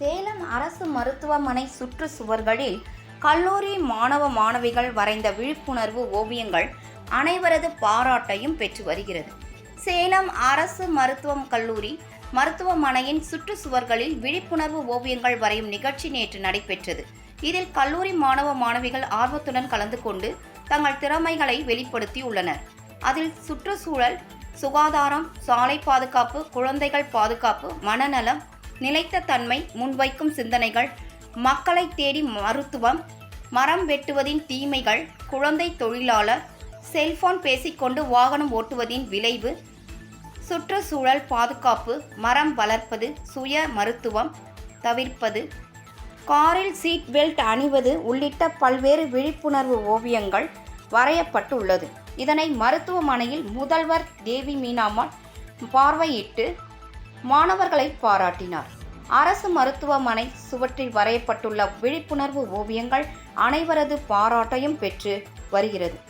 சேலம் அரசு மருத்துவமனை சுற்று சுவர்களில் கல்லூரி மாணவ மாணவிகள் வரைந்த விழிப்புணர்வு ஓவியங்கள் அனைவரது பாராட்டையும் பெற்று வருகிறது. சேலம் அரசு மருத்துவம் கல்லூரி மருத்துவமனையின் சுற்றுச்சுவர்களில் விழிப்புணர்வு ஓவியங்கள் வரையும் நிகழ்ச்சி நேற்று நடைபெற்றது. இதில் கல்லூரி மாணவ மாணவிகள் ஆர்வத்துடன் கலந்து கொண்டு தங்கள் திறமைகளை வெளிப்படுத்தியுள்ளனர். அதில் சுற்றுச்சூழல் சுகாதாரம் சாலை பாதுகாப்பு குழந்தைகள் பாதுகாப்பு மனநலம் நிலைத்த தன்மை முன்வைக்கும் சிந்தனைகள் மக்களை தேடி மருத்துவம் மரம் வெட்டுவதின் தீமைகள் குழந்தை தொழிலாளர் செல்போன் பேசிக்கொண்டு வாகனம் ஓட்டுவதின் விளைவு சுற்றுச்சூழல் பாதுகாப்பு மரம் வளர்ப்பது சுய மருத்துவம் தவிர்ப்பது காரில் சீட் பெல்ட் அணிவது உள்ளிட்ட பல்வேறு விழிப்புணர்வு ஓவியங்கள் வரையப்பட்டுள்ளது. இதனை மருத்துவமனையில் முதல்வர் தேவி மீனாம்மாள் பார்வையிட்டு மாணவர்களை பாராட்டினார். அரசு மருத்துவமனை சுவற்றில் வரையப்பட்டுள்ள விழிப்புணர்வு ஓவியங்கள் அனைவரது பாராட்டையும் பெற்று வருகிறது.